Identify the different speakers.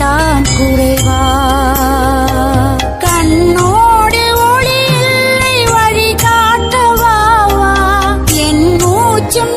Speaker 1: தான் குறைவா? கண்ணோடு ஒளி இல்லை வழி காட்டவாவா என் மூச்சும்